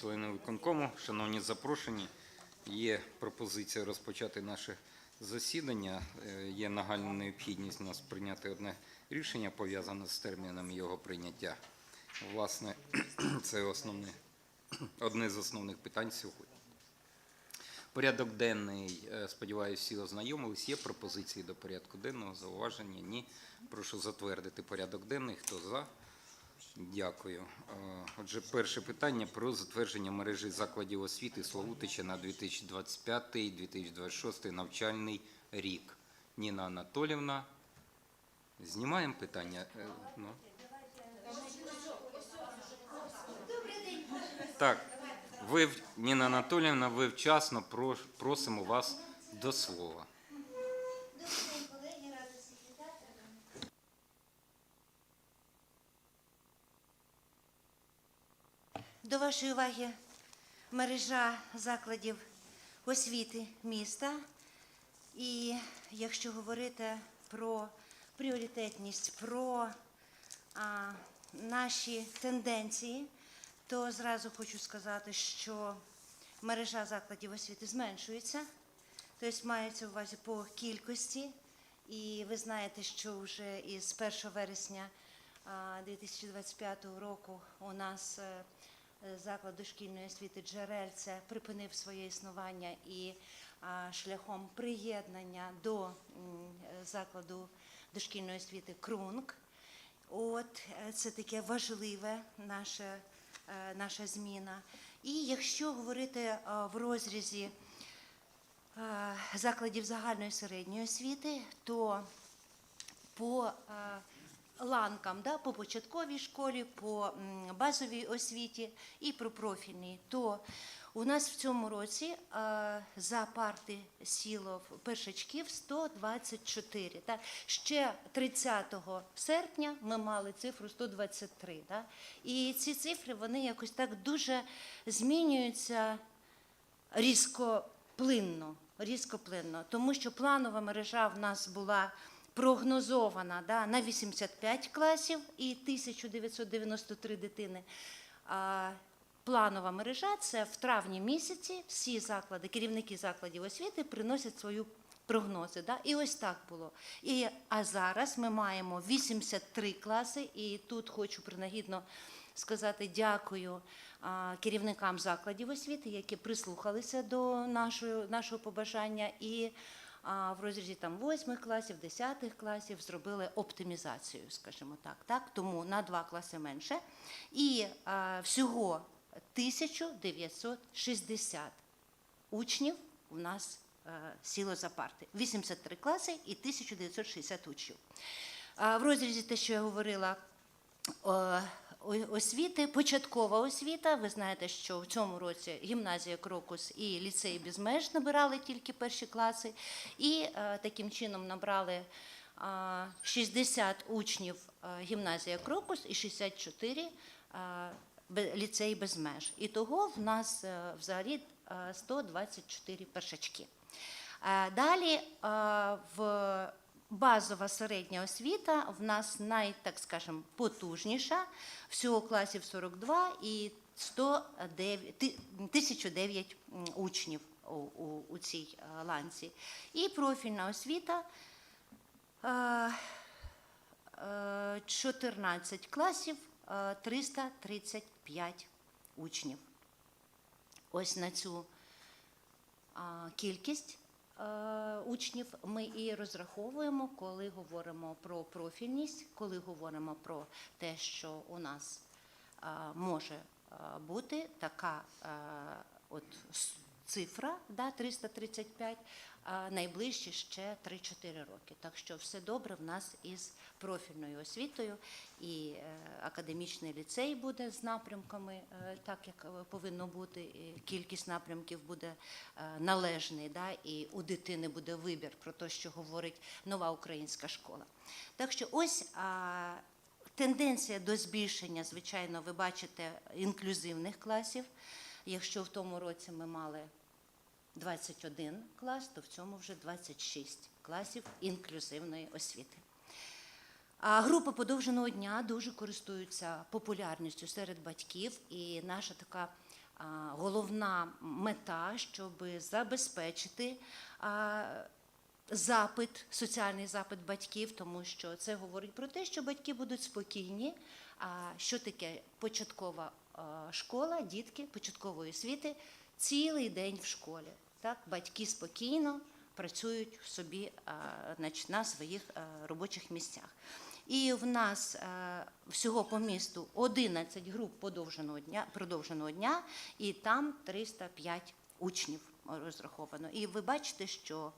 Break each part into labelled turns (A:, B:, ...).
A: члени виконкому, шановні запрошені. Є пропозиція розпочати наше засідання. Е, Є нагальна необхідність нас прийняти одне рішення, пов'язане з терміном його прийняття. Власне, це основне, одне з основних питань сьогодні. Порядок денний, е, сподіваюся, всі ознайомились. Є пропозиції до порядку денного, зауваження? Ні. Прошу затвердити порядок денний. Хто за? Дякую. Е, Отже, перше питання про затвердження мережі закладів освіти Славутича на 2025-2026 навчальний рік. Ніна Анатолівна. Знімаємо питання. Е, Ну. Так, ви, Ніна Анатоліївна, ви вчасно просимо вас до слова.
B: Добрий день, колеги, рада всіх вітати. До вашої уваги мережа закладів освіти міста. І якщо говорити про пріоритетність, про а, наші тенденції, то зразу хочу сказати, що мережа закладів освіти зменшується. Тобто мається в увазі по кількості. І ви знаєте, що вже із 1 вересня 2025 року у нас е, заклад дошкільної освіти Джерельце припинив своє існування і шляхом приєднання до е, закладу дошкільної освіти Крунг. От е, це таке важливе наше, е, наша зміна. І якщо говорити е, в розрізі е, закладів загальної середньої освіти, то по е, ланкам, да, по початковій школі, по базовій освіті і про профільній, то у нас в цьому році е, за парти сіло першачків 124. Так? Ще 30 серпня ми мали цифру 123. Да? І ці цифри вони якось так дуже змінюються різкоплинно, різкоплинно, тому що планова мережа в нас була прогнозована да, на 85 класів і 1993 дитини. Планова мережа це в травні місяці всі заклади, керівники закладів освіти приносять свою прогнози. Да? І ось так було. І, а зараз ми маємо 83 класи, і тут хочу принагідно сказати дякую а, керівникам закладів освіти, які прислухалися до нашого, нашого побажання і а, в розрізі там 8 класів, 10 класів зробили оптимізацію, скажімо так. так? Тому на два класи менше. І а, всього 1960 учнів у нас е, сіло за парти. 83 класи і 1960 учнів. А В розрізі те, що я говорила, освіти, початкова освіта. Ви знаєте, що в цьому році гімназія Крокус і ліцей Безмеж набирали тільки перші класи, і е, таким чином набрали а, 60 учнів е, гімназія Крокус і 64 а, бе- ліцей Безмеж. І того в нас е, взагалі е, 124 першачки. Е, Далі е, в базова середня освіта в нас най, так скажем, потужніша, всього класів 42 і 109, ти- 1009 м, учнів у, у, у цій е, ланці. І профільна освіта е, е, 14 класів, е, 335 учнів. Ось на цю кількість е, учнів ми і розраховуємо, коли говоримо про профільність, коли говоримо про те, що у нас е, може е, бути така е, от цифра, да, 335, а найближче ще 3-4 роки. Так що все добре в нас із профільною освітою, і е, академічний ліцей буде з напрямками, е, так як е, повинно бути. і Кількість напрямків буде належний, да, і у дитини буде вибір про те, що говорить нова українська школа. Так що ось. Тенденція до збільшення, звичайно, ви бачите інклюзивних класів. Якщо в тому році ми мали 21 клас, то в цьому вже 26 класів інклюзивної освіти. А групи подовженого дня дуже користуються популярністю серед батьків, і наша така головна мета, щоб забезпечити запит, соціальний запит батьків, тому що це говорить про те, що батьки будуть спокійні. А що таке початкова школа, дітки початкової освіти цілий день в школі. Так, батьки спокійно працюють собі значить, на своїх робочих місцях. І в нас е, всього по місту 11 груп подовженого дня, продовженого дня, і там 305 учнів розраховано. І ви бачите, що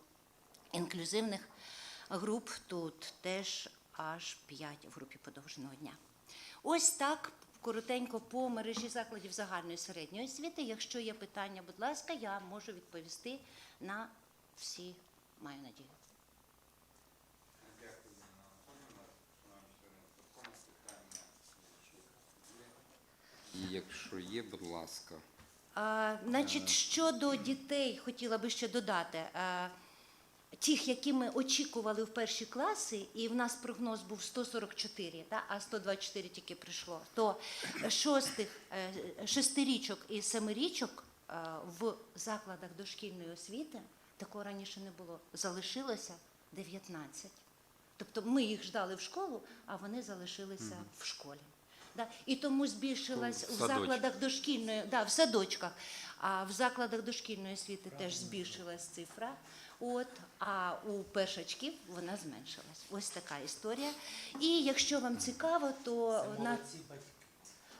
B: інклюзивних груп тут теж аж 5 в групі подовженого дня. Ось так коротенько по мережі закладів загальної середньої освіти. Якщо є питання, будь ласка, я можу відповісти на всі, маю надію.
A: Якщо є, будь ласка.
B: А, значить, щодо дітей, хотіла би ще додати. Тих, які ми очікували в перші класи, і в нас прогноз був 144, та, а 124 тільки прийшло, то шостих, е, шестирічок і семирічок е, в закладах дошкільної освіти такого раніше не було. Залишилося 19. Тобто ми їх ждали в школу, а вони залишилися в школі. Да? І тому збільшилась
A: В
B: в закладах дошкільної, да, в садочках, а в закладах дошкільної освіти теж збільшилась цифра. От, а у першачків вона зменшилась. Ось така історія. І якщо вам цікаво, то на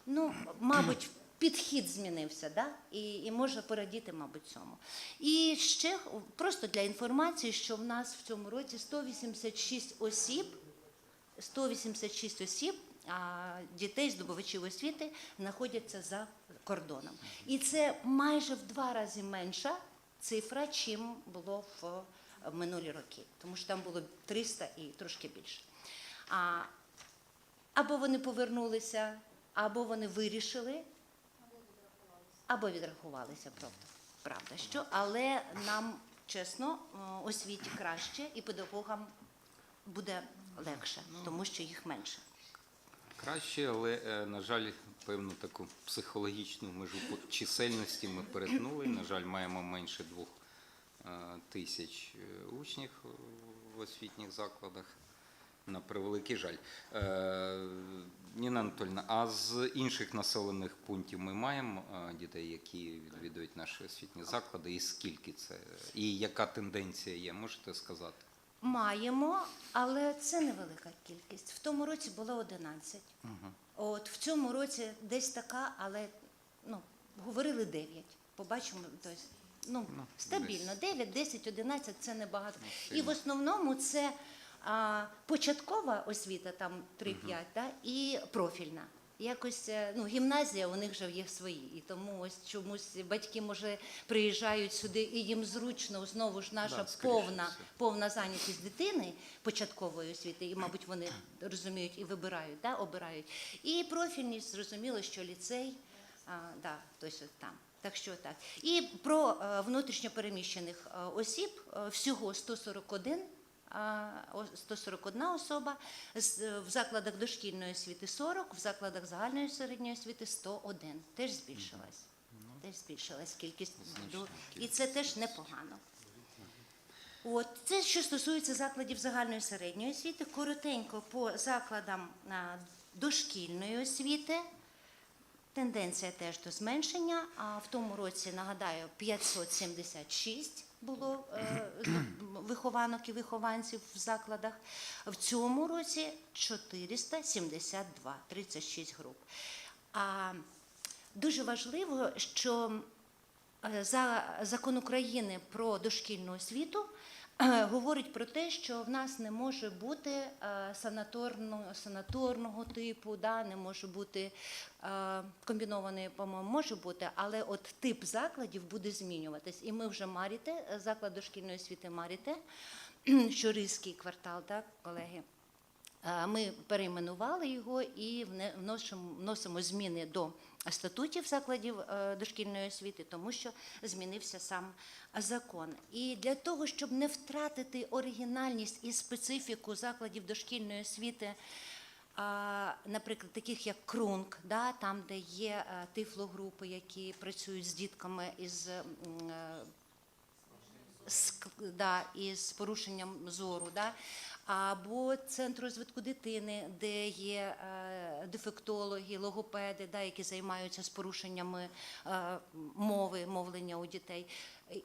B: ну, мабуть, підхід змінився, да? і, і може порадіти, мабуть, цьому. І ще просто для інформації, що в нас в цьому році 186 осіб, 186 осіб. А дітей здобувачів освіти знаходяться за кордоном. І це майже в два рази менша цифра, чим було в минулі роки, тому що там було 300 і трошки більше. А, або вони повернулися, або вони вирішили, або відрахувалися, правда. Правда, що, але нам чесно, е, освіті краще і педагогам буде легше, тому що їх менше.
A: Краще, але, е, на жаль, певну таку психологічну межу чисельності ми перетнули. На жаль, маємо менше двох е, тисяч е, учнів в освітніх закладах. На превеликий жаль. Е, Ніна Анатольовна, а з інших населених пунктів ми маємо дітей, які відвідують наші освітні заклади, і скільки це? І яка тенденція є, можете сказати?
B: Маємо, але це невелика кількість. В тому році було 11. От в цьому році десь така, але ну, говорили 9. Побачимо, тобто, ну,
A: Ну,
B: стабільно. 9, 10, 11 це небагато. І в основному це а, початкова освіта, там 3-5, да, і профільна. Якось е, ну, гімназія у них вже є свої. І тому ось чомусь батьки, може, приїжджають сюди, і їм зручно знову ж наша
A: Да,
B: повна повна зайнятість дитини початкової освіти, і, мабуть, вони розуміють і вибирають, да, обирають. І профільність, зрозуміло, що ліцей, а, да, тобто там. Так що так. І про е, внутрішньо переміщених е, осіб всього 141, а, о- 141 особа, е, в закладах дошкільної освіти 40, в закладах загальної середньої освіти 101. Теж збільшилась. Теж збільшилась кількість. І це теж непогано. От це що стосується закладів загальної середньої освіти, коротенько по закладам дошкільної освіти. Тенденція теж до зменшення. А в тому році нагадаю 576 було е, вихованок і вихованців в закладах. В цьому році 472, 36 груп. А дуже важливо, що Е, За закон України про дошкільну освіту говорить про те, що в нас не може бути е, санаторного, санаторного типу, да, не може бути е, комбінованої, по-моєму, може бути, але от тип закладів буде змінюватись. І ми вже Маріте, е, заклад дошкільної освіти Маріте, що Ризький квартал, так, колеги. Е, Ми перейменували його і вносимо зміни до статутів закладів е, дошкільної освіти, тому що змінився сам закон. І для того, щоб не втратити оригінальність і специфіку закладів дошкільної освіти наприклад, таких як Крунг, да, там, де є е, тифлогрупи, які працюють з дітками із е, з, да, із порушенням зору, да? Або центр розвитку дитини, де є е, дефектологи, логопеди, да, які займаються з порушеннями е, мови, мовлення у дітей.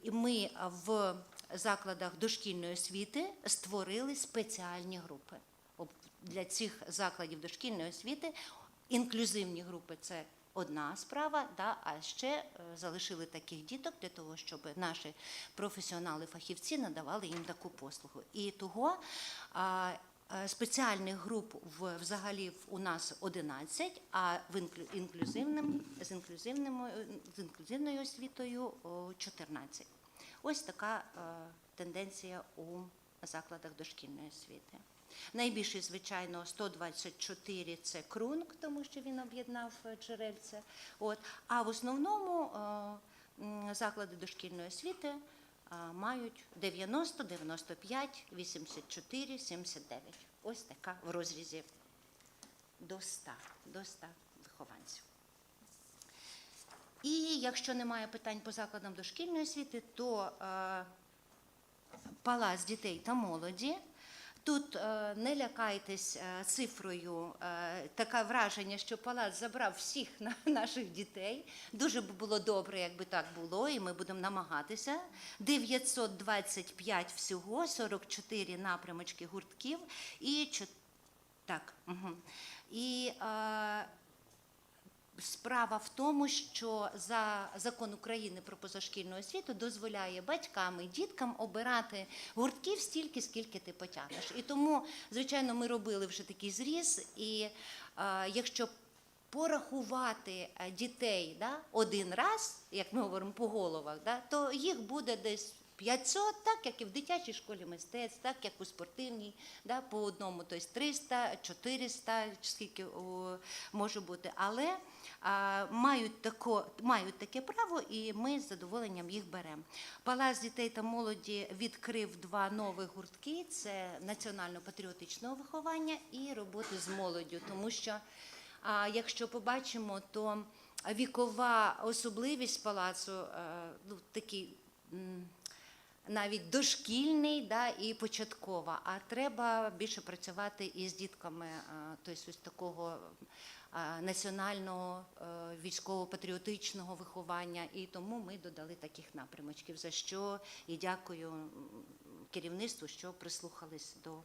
B: І ми в закладах дошкільної освіти створили спеціальні групи. Для цих закладів дошкільної освіти інклюзивні групи це одна справа, да, а ще е, залишили таких діток для того, щоб наші професіонали-фахівці надавали їм таку послугу. І того е, спеціальних груп взагалі у нас 11, а в інклюзивним, з, інклюзивним, е, з інклюзивною освітою о, 14. Ось така тенденція у закладах дошкільної освіти. Найбільший, звичайно, 124 – це Крунг, тому що він об'єднав е, джерельця. От. А в основному е, заклади дошкільної освіти е, мають 90, 95, 84, 79. Ось така в розрізі до 100, до 100 вихованців. І якщо немає питань по закладам дошкільної освіти, то палац дітей та молоді. Тут е, не лякайтесь е, цифрою. Е, таке враження, що палац забрав всіх на, наших дітей. Дуже б було добре, якби так було, і ми будемо намагатися. 925 всього, 44 напрямочки гуртків і чот- так. Угу. І Справа в тому, що за закон України про позашкільну освіту дозволяє батькам і діткам обирати гуртків стільки, скільки ти потягнеш. І тому, звичайно, ми робили вже такий зріз, і е, якщо порахувати е, дітей да, один раз, як ми говоримо по головах, да, то їх буде десь 500, так як і в дитячій школі мистецтв, так як у спортивній, да, по одному, тобто 300, 400, скільки о, може бути. Але а, мають, тако, мають таке право, і ми з задоволенням їх беремо. Палац дітей та молоді відкрив два нових гуртки: це національно-патріотичного виховання і роботи з молоддю, тому що. А якщо побачимо, то вікова особливість палацу е, ну, такий навіть дошкільний да, і початкова. А треба більше працювати із дітками, е, тобто ось такого е, національного е, військово-патріотичного виховання. І тому ми додали таких напрямочків, за що і дякую керівництву, що прислухались до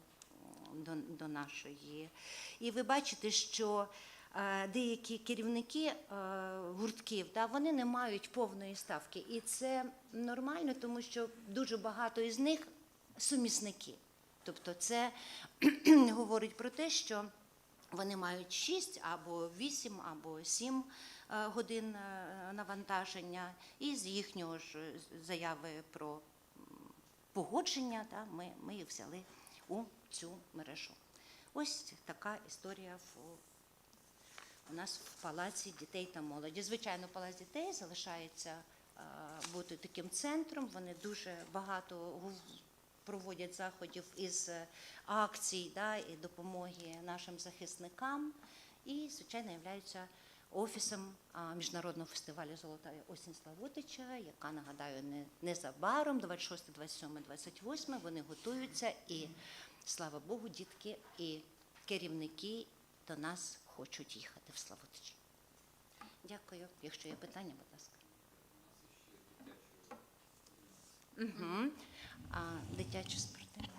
B: до, до нашої. І ви бачите, що деякі керівники е, гуртків да, вони не мають повної ставки. І це нормально, тому що дуже багато із них сумісники. Тобто це говорить про те, що вони мають 6 або 8, або 7 е, годин е, навантаження, і з їхнього ж е, заяви про погодження да, ми, ми їх взяли у цю мережу. Ось така історія в, у нас в палаці дітей та молоді. Звичайно, палац дітей залишається бути таким центром. Вони дуже багато проводять заходів із е, акцій да, і допомоги нашим захисникам. І, звичайно, являються офісом міжнародного фестивалю Золота осінь Славутича, яка нагадаю не незабаром, 26, 27, 28, Вони готуються і слава Богу, дітки і керівники до нас хочуть їхати в Славутич. Дякую. Якщо є питання, будь ласка. Угу. А, дитячі спортивні.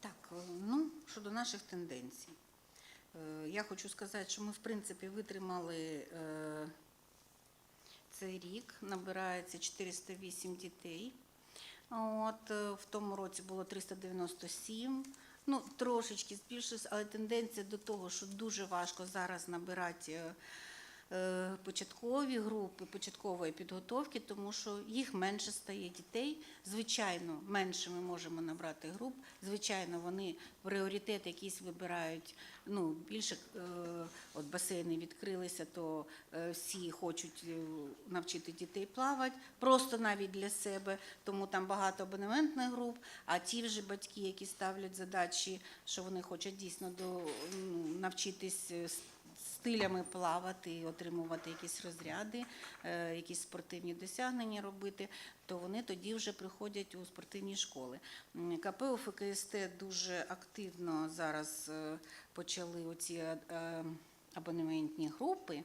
C: Так, е, ну щодо наших тенденцій. Е, Я хочу сказати, що ми, в принципі, витримали е, цей рік, набирається 408 дітей. От, е, в тому році було 397. Ну, трошечки збільшилось, але тенденція до того, що дуже важко зараз набирати е, початкові групи початкової підготовки, тому що їх менше стає дітей. Звичайно, менше ми можемо набрати груп. Звичайно, вони пріоритет якийсь вибирають. Ну, більше е, от басейни відкрилися, то е, всі хочуть е, навчити дітей плавати, просто навіть для себе, тому там багато абонементних груп. А ті вже батьки, які ставлять задачі, що вони хочуть дійсно до, ну, навчитись е, стилями плавати, отримувати якісь розряди, е, якісь спортивні досягнення робити, то вони тоді вже приходять у спортивні школи. КП УФКСТ дуже активно зараз е, почали оці е, абонементні групи.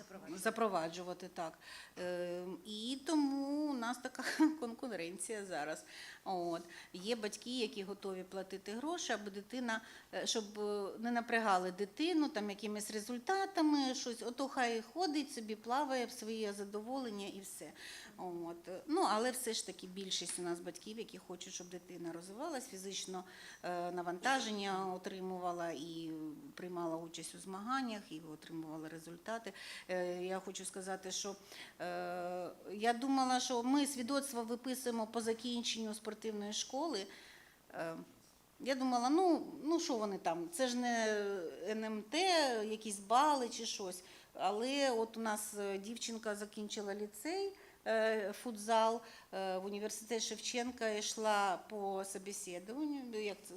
C: Е, е,
B: Запроваджувати.
C: запроваджувати так. Е, І тому у нас така конкуренція зараз. От. Є батьки, які готові платити гроші, аби дитина, е, щоб е, не напрягали дитину там якимись результатами, щось, ото хай ходить собі, плаває в своє задоволення і все. От. Ну, але все ж таки більшість у нас батьків, які хочуть, щоб дитина розвивалась, фізично е, навантаження отримувала і приймала участь у змаганнях, і отримувала результати. Е, Я хочу сказати, що е, я думала, що ми свідоцтво виписуємо по закінченню спортивної школи. Е, Я думала, ну, ну що вони там, це ж не НМТ, якісь бали чи щось. Але от у нас дівчинка закінчила ліцей, футзал, в університет Шевченка йшла по собеседуванню, як це,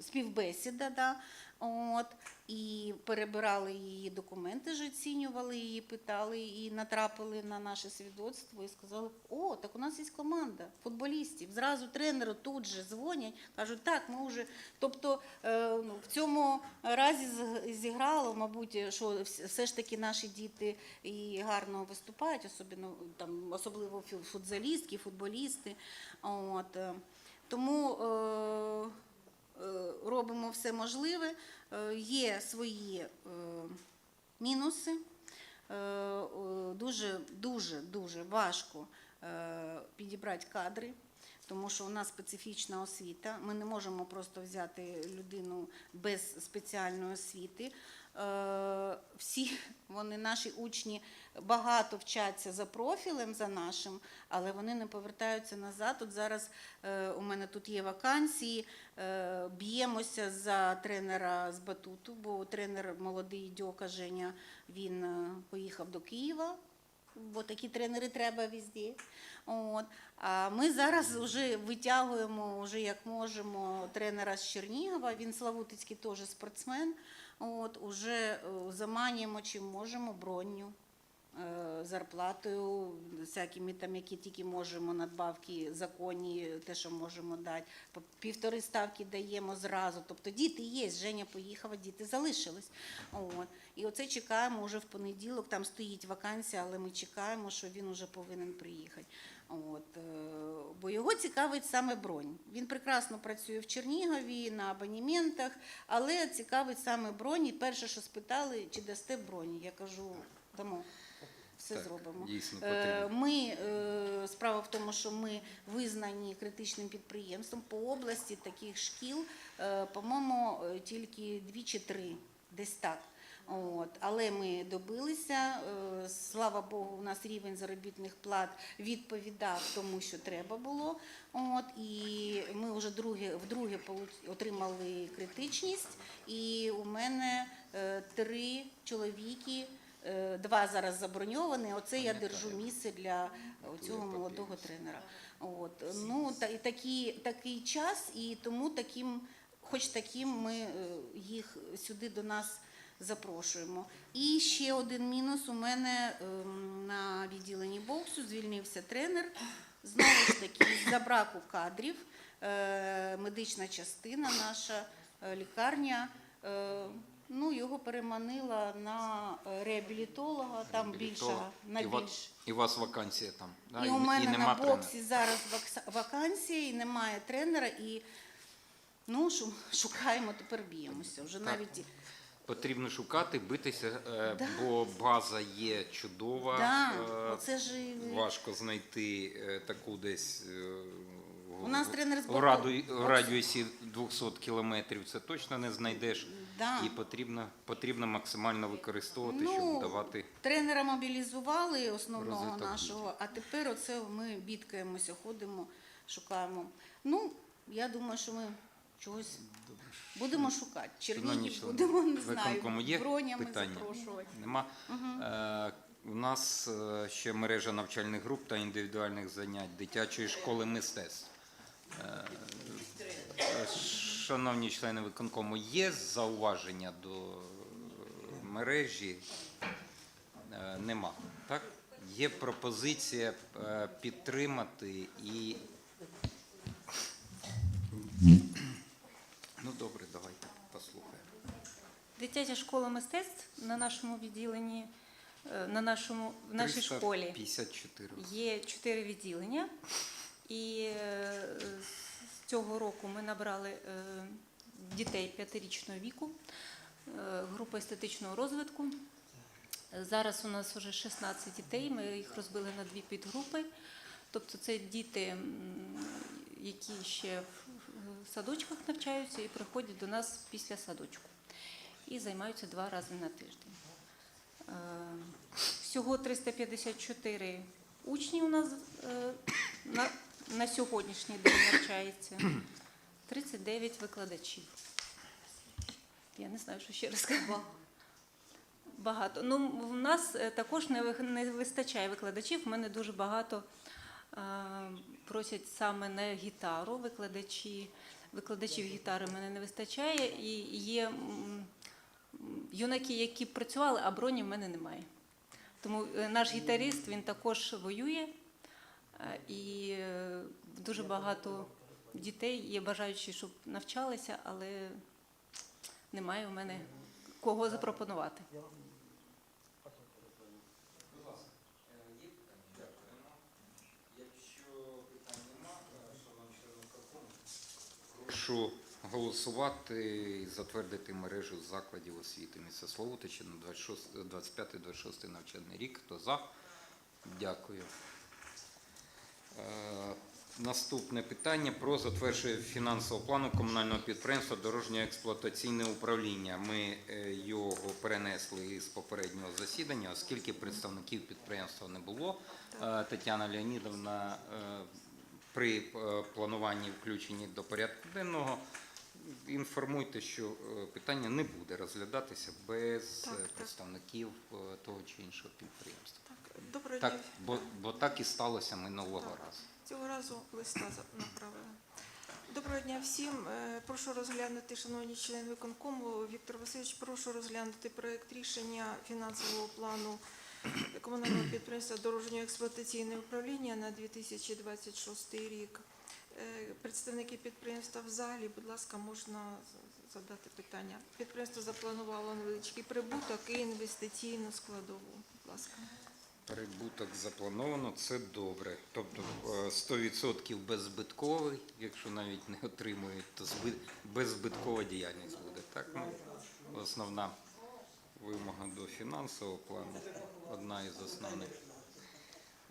C: співбесіда, да. От, і перебирали її документи, ж оцінювали її, питали і натрапили на наше свідоцтво і сказали: о, так у нас є команда футболістів. Зразу тренеру тут же дзвонять, кажуть, так, ми вже. Тобто е, ну, в цьому разі зіграло, мабуть, що все ж таки наші діти і гарно виступають, особливо, там, особливо футзалістки, футболісти. От, е, тому е, робимо все можливе. Е, Є свої е, мінуси. Е, е, Дуже, дуже, дуже важко е, підібрати кадри, тому що у нас специфічна освіта. Ми не можемо просто взяти людину без спеціальної освіти. Е, Всі вони, наші учні, багато вчаться за профілем, за нашим, але вони не повертаються назад. От зараз е, у мене тут є вакансії, е, б'ємося за тренера з батуту, бо тренер молодий Дьока Женя, він поїхав до Києва. Бо такі тренери треба везде. От. А ми зараз вже витягуємо, вже як можемо, тренера з Чернігова. Він Славутицький теж спортсмен. От, уже е, заманюємо чим можемо броню, е, зарплатою, всякими там, які тільки можемо, надбавки законні, те, що можемо дати. Півтори ставки даємо зразу. Тобто діти є, Женя поїхала, діти залишились. От. І оце чекаємо вже в понеділок, там стоїть вакансія, але ми чекаємо, що він вже повинен приїхати. От, е, бо його цікавить саме бронь. Він прекрасно працює в Чернігові на абонементах, але цікавить саме бронь. І перше, що спитали, чи дасте бронь. Я кажу, дамо. Все
A: Так,
C: зробимо.
A: дійсно
C: Е,
A: потрібно.
C: Ми е, справа в тому, що ми визнані критичним підприємством по області таких шкіл, по-моєму, тільки дві чи три, десь так. От. Але ми добилися. е, Слава Богу, у нас рівень заробітних плат відповідав тому, що треба було. От. І ми вже друге, вдруге отримали критичність. І у мене е, три чоловіки. Е, Два зараз заброньовані. Оце я держу місце для цього молодого тренера. От ну та і такі, такий час, і тому таким, хоч таким, ми їх сюди до нас запрошуємо. І ще один мінус у мене ем, на відділенні боксу звільнився тренер. Знову ж таки, з-за браку кадрів, е, медична частина наша, е, лікарня. е, Ну, його переманила на реабілітолога, там більша, на
A: і,
C: більш.
A: і у вас вакансія там. Да?
C: І у мене
A: нема
C: на
A: тренера.
C: боксі зараз вакса- вакансія, і немає тренера, і ну, шукаємо, тепер б'ємося. Вже
A: Так.
C: навіть
A: Потрібно шукати, битися, е,
C: Да.
A: бо база є чудова.
C: да,
A: е,
C: оце ж і-
A: Важко знайти е, таку десь е,
C: У нас тренер з
A: в, раду- в радіусі 200 кілометрів це точно не знайдеш.
C: Да.
A: І потрібно, потрібно максимально використовувати,
C: Ну,
A: щоб давати.
C: Тренера мобілізували основного
A: Розвиток
C: нашого, а тепер оце ми бідкаємося, ходимо, шукаємо. Ну, я думаю, що ми чогось будемо шукати. Чернігів будемо, не знаю,
A: є
C: бронями
A: питання?
C: запрошувати.
A: Нема. Е, у нас е, ще мережа навчальних груп та індивідуальних занять дитячої школи мистецтв. Е, шановні члени виконкому, є зауваження до мережі? Е, нема. Так? Є пропозиція підтримати і. Ну добре, давайте послухаємо.
D: Дитяча школа мистецтв на нашому відділенні, е, на нашому, в нашій школі
A: 54.
D: є чотири відділення. І е, з цього року ми набрали е, дітей п'ятирічного віку, група естетичного розвитку. Зараз у нас вже 16 дітей, ми їх розбили на дві підгрупи. Тобто це діти, які ще садочках навчаються і приходять до нас після садочку і займаються два рази на тиждень. Е, Всього 354 учні у нас е, на, на сьогоднішній день навчається, 39 викладачів. Я не знаю, що ще раз сказати. Багато. Ну, в нас е, також не, вистачає викладачів. У мене дуже багато просять саме на гітару викладачі. Викладачів гітари мене не вистачає. І є юнаки, які працювали, а броні в мене немає. Тому е, наш гітарист він також воює, е, і е, дуже багато дітей є бажаючі, щоб навчалися, але немає у мене кого запропонувати.
A: Прошу голосувати і затвердити мережу закладів освіти місця Славутича на 25-26 навчальний рік. Хто за? Дякую. Е, Наступне питання про затвердження фінансового плану комунального підприємства Дорожнє експлуатаційне управління. Ми е, його перенесли з попереднього засідання, оскільки представників підприємства не було. Е, Тетяна Леонідовна при е, плануванні включенні до порядку денного інформуйте, що е, питання не буде розглядатися без
E: Так,
A: е,
E: так.
A: представників того чи іншого підприємства.
E: Так, доброго
A: Так,
E: дня.
A: бо, бо так і сталося минулого
E: Так.
A: разу.
E: Цього разу листа направили. Доброго дня всім. Прошу розглянути, шановні члени виконкому. Віктор Васильович, прошу розглянути проект рішення фінансового плану комунального підприємства Дорожнього експлуатаційне управління на 2026 рік. Е, Представники підприємства в залі, будь ласка, можна задати питання. Підприємство запланувало невеличкий прибуток і інвестиційну складову. Будь ласка.
A: Прибуток заплановано, це добре. Тобто е, 100% беззбитковий, якщо навіть не отримують, то зби- беззбиткова діяльність буде. Так, ну, основна вимога до фінансового плану, одна із основних.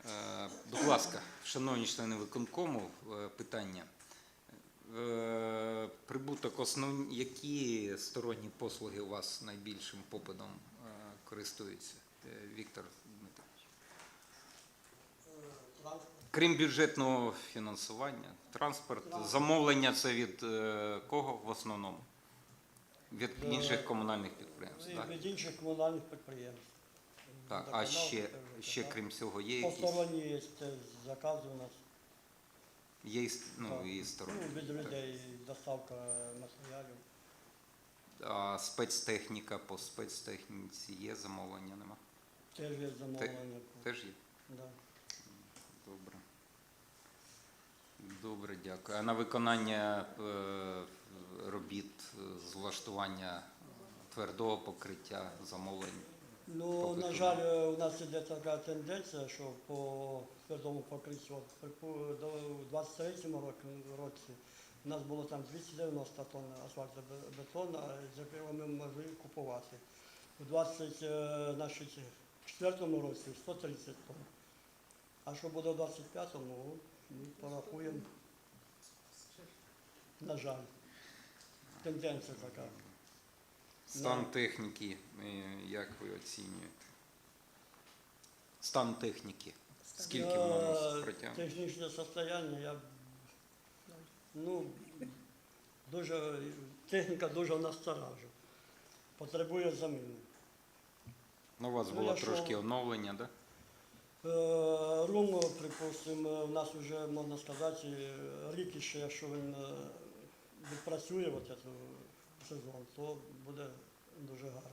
A: Е, Будь ласка, шановні члени виконкому, е, питання. Е, Прибуток основні, які сторонні послуги у вас найбільшим попитом користуються? Віктор Дмитрович. Крім бюджетного фінансування, транспорт, замовлення це від кого в основному? Від інших комунальних підприємств.
F: Від інших комунальних підприємств.
A: Так. а ще,
F: е,
A: ще крім цього, є якісь
F: Посторонні є закази у нас.
A: є і ну, і сторони.
F: Ну, від людей доставка матеріалів.
A: А спецтехніка по спецтехніці є замовлення, нема?
F: Теж є замовлення.
A: Теж є.
F: Да.
A: Добре. Добре, дякую. А на виконання е, робіт е, з влаштування твердого покриття замовлень?
F: Ну, на жаль, е, у нас іде така тенденція, що по твердому покриттю до 23-му році у нас було там 290 тонн асфальтобетону, з якого ми могли купувати. У 24-му році 130 тонн. А що буде у 25-му, ми порахуємо. на жаль. Тенденція така.
A: Стан техніки, е, як ви оцінюєте? Стан техніки. Скільки вона
F: Е,
A: нас протягне?
F: Технічне состояння, я ну, дуже, техніка дуже насторажує. Потребує заміни.
A: Ну, у вас
F: ну,
A: було трошки оновлення, да?
F: Е, Рум, припустимо, у нас вже, можна сказати, рік ще, якщо він е, відпрацює от сезон, то буде дуже гарно.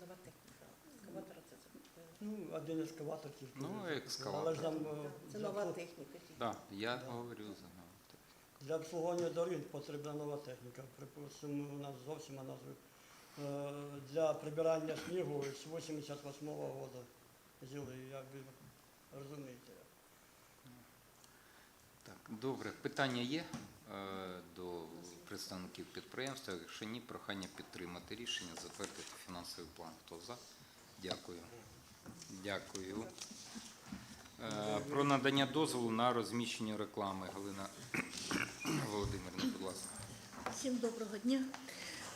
G: Нова техніка. Екскаватора це,
F: Ну, один ескаватор тільки.
A: Ну, екскаватор.
F: Але ж нам е,
G: це
F: для,
G: нова
F: обслуг-
G: техніка.
A: Да, я
F: Да.
A: говорю за нього.
F: для обслуговування доріг потрібна нова техніка. Припустимо, у нас зовсім вона з- е, для прибирання снігу з 88-го року зіли, як ви розумієте.
A: Так, добре. Питання є е, до представників підприємства. Якщо ні, прохання підтримати рішення, затвердити фінансовий план. Хто за? Дякую. Дякую. Е, Про надання дозволу на розміщення реклами. Галина Володимирівна, будь ласка.
H: Всім доброго дня.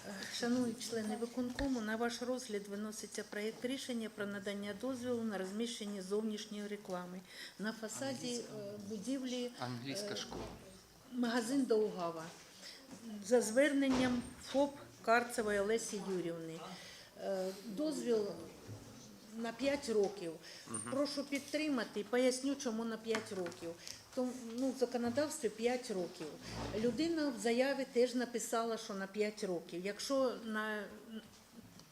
H: Е, Шановні члени виконкому, на ваш розгляд виноситься проєкт рішення про надання дозволу на розміщення зовнішньої реклами на фасаді е, будівлі
A: Англійська школа.
H: магазин Довгава за зверненням ФОП Карцевої Олесі Юрівни. Е, Дозвіл на 5 років. Прошу підтримати, поясню, чому на 5 років. Тому, ну, в законодавстві 5 років. Людина в заяві теж написала, що на 5 років. Якщо на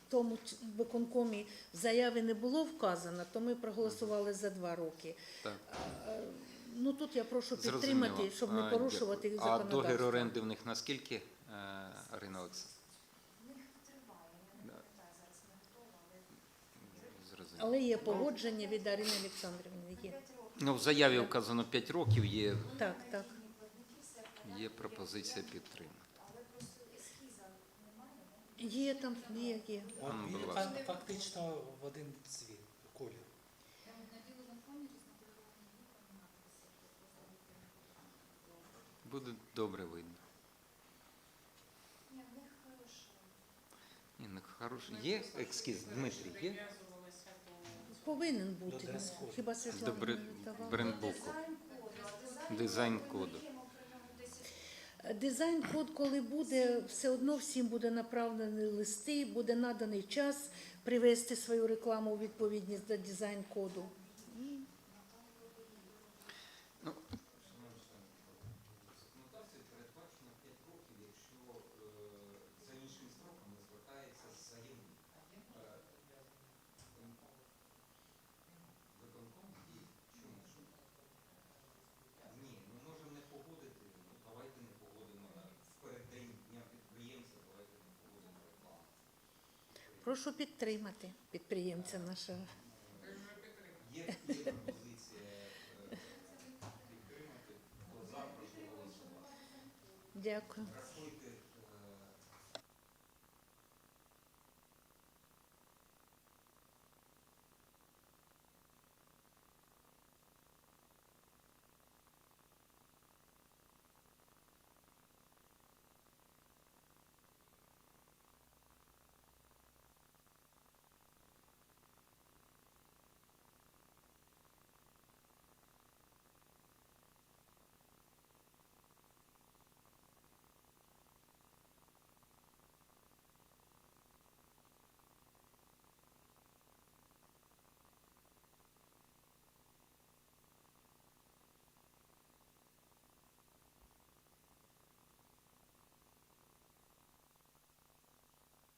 H: тому виконкомі в заяві не було вказано, то ми проголосували за 2 роки.
A: Так.
H: Ну тут я прошу
A: Зрозуміло.
H: підтримати, щоб не
A: А,
H: порушувати
A: дякую. А договір оренди в них наскільки, е, Арина Олександровна? Да. Зрозуміло.
H: Але є погодження від Арини Олександрівни. Є.
A: Ну, в заяві вказано 5 років, є,
H: Так, так.
A: є пропозиція підтримати.
H: Є там, є, є.
A: А ну, будь ласка.
I: фак- фактично в один цвіт,
A: Буде добре видно. Ні, ну хороший. Є ескіз, Дмитрій, є?
H: Повинен бути. Ну. Хіба
A: До
H: Світлана
A: бре-
H: не давала?
A: брендбуку. Дизайн коду.
H: Дизайн-код, коли буде, все одно всім буде направлені листи, буде наданий час привести свою рекламу у відповідність до дизайн-коду.
A: Ну, за іншим строком звертається заявник. Виконком і чому? Ні, ми можемо не погодити, ну давайте не погодимо в переддень дня підприємця, давайте не погодимо рекламу.
H: Прошу підтримати підприємця нашого.
A: Є, пропозиція підтримати.
H: Дякую.